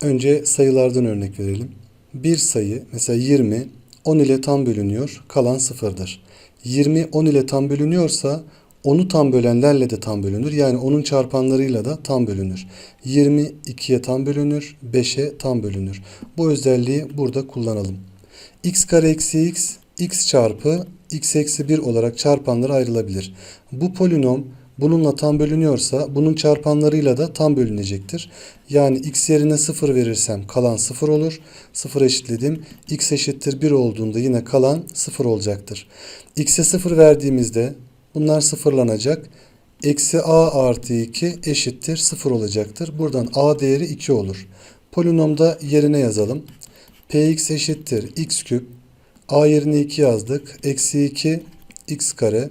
Önce sayılardan örnek verelim. Bir sayı mesela 20 10 ile tam bölünüyor. Kalan sıfırdır. 20 10 ile tam bölünüyorsa onu tam bölenlerle de tam bölünür. Yani onun çarpanlarıyla da tam bölünür. 20 2'ye tam bölünür. 5'e tam bölünür. Bu özelliği burada kullanalım. x kare eksi x x çarpı x eksi 1 olarak çarpanlara ayrılabilir. Bu polinom bununla tam bölünüyorsa bunun çarpanlarıyla da tam bölünecektir. Yani x yerine 0 verirsem kalan 0 olur. 0 eşitledim. x eşittir 1 olduğunda yine kalan 0 olacaktır. x'e 0 verdiğimizde bunlar sıfırlanacak. Eksi a artı 2 eşittir 0 olacaktır. Buradan a değeri 2 olur. Polinomda yerine yazalım. px eşittir x küp. a yerine 2 yazdık. Eksi 2 x kare.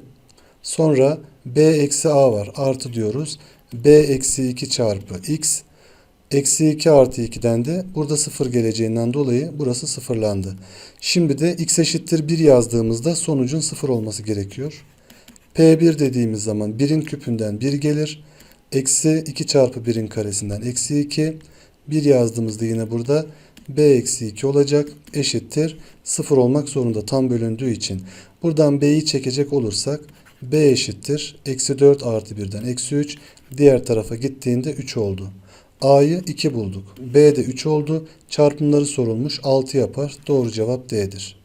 Sonra b eksi a var. Artı diyoruz. b eksi 2 çarpı x. Eksi 2 artı 2'den de burada 0 geleceğinden dolayı burası sıfırlandı. Şimdi de x eşittir 1 yazdığımızda sonucun 0 olması gerekiyor. P1 dediğimiz zaman 1'in küpünden 1 gelir. Eksi 2 çarpı 1'in karesinden eksi 2. 1 yazdığımızda yine burada b eksi 2 olacak. Eşittir. 0 olmak zorunda tam bölündüğü için. Buradan b'yi çekecek olursak b eşittir. Eksi 4 artı 1'den eksi 3. Diğer tarafa gittiğinde 3 oldu. A'yı 2 bulduk. B de 3 oldu. Çarpımları sorulmuş 6 yapar. Doğru cevap D'dir.